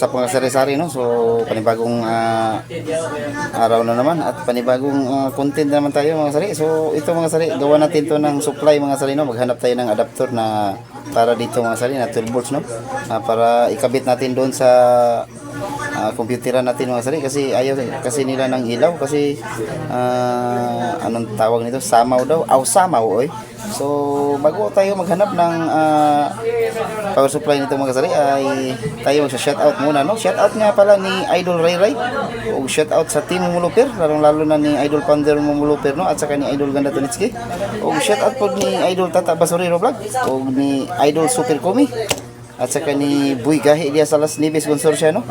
sa mga sari-sari no. So panibagong ah, araw na naman at panibagong ah, content na naman tayo mga sari. So ito mga sari, gawa natin to ng supply mga sari no. Maghanap tayo ng adapter na para dito mga sari na 12 volts no. Ah, para ikabit natin doon sa uh, computeran natin mga sari kasi ayaw kasi nila ng ilaw kasi ah, anong tawag nito? Samaw daw. Aw samaw oy. So bago tayo maghanap ng ah, power supply nito mga sari ay tayo magsa shout out muna no? Shout out nga pala ni Idol Ray Ray. O shout out sa team Mumuluper lalong lalo na ni Idol Pander Mumuluper no? At saka ni Idol Ganda Tunitski o shout out po ni Idol Tata Basurero Vlog. O ni Idol Super Komi at saka ni Buy Gahi Elias Salas Nives Consorcia no?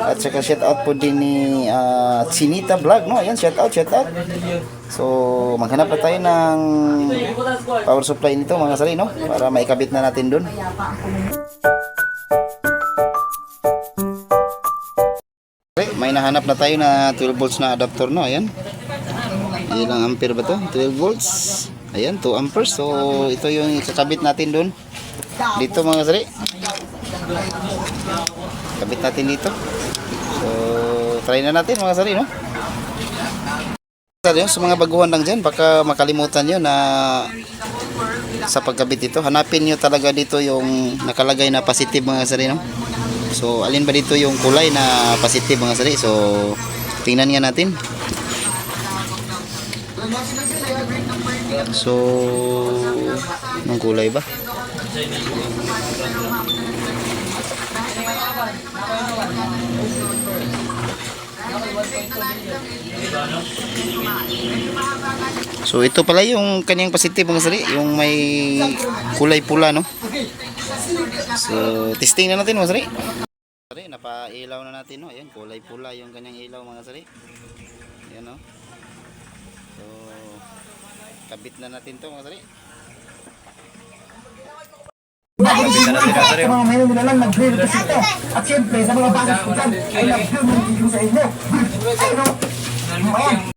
At saka shout out po din ni ah, Chinita Vlog no? Ayan shout out shout out. So maghanap na tayo ng power supply nito mga sari no? Para maikabit na natin dun. May nahanap na tayo na 12 volts na adapter no? Ayan. Ilang ampere ba to? 12 volts. Ayan 2 amperes so ito yung ikakabit natin dun. Dito mga sari kabit natin dito. So try na natin mga sari no? Sari, sa mga baguhan lang dyan baka makalimutan nyo na sa pagkabit dito hanapin nyo talaga dito yung nakalagay na positive mga sari no? So alin ba dito yung kulay na positive mga sari? So tingnan nga natin. So anong kulay ba So ito pala yung kanyang positive mga sari, yung may kulay pula no. So testing na natin mga sari. Sari, napailaw na natin no. Ayan, kulay pula yung kanyang ilaw mga sari. Ayan no. So kabit na natin to mga sari. Mga mayon nila lang nagre-requisito. At siyempre, sa mga bangis ko dyan, ay nag-review sa inyo. Ano? Ayan.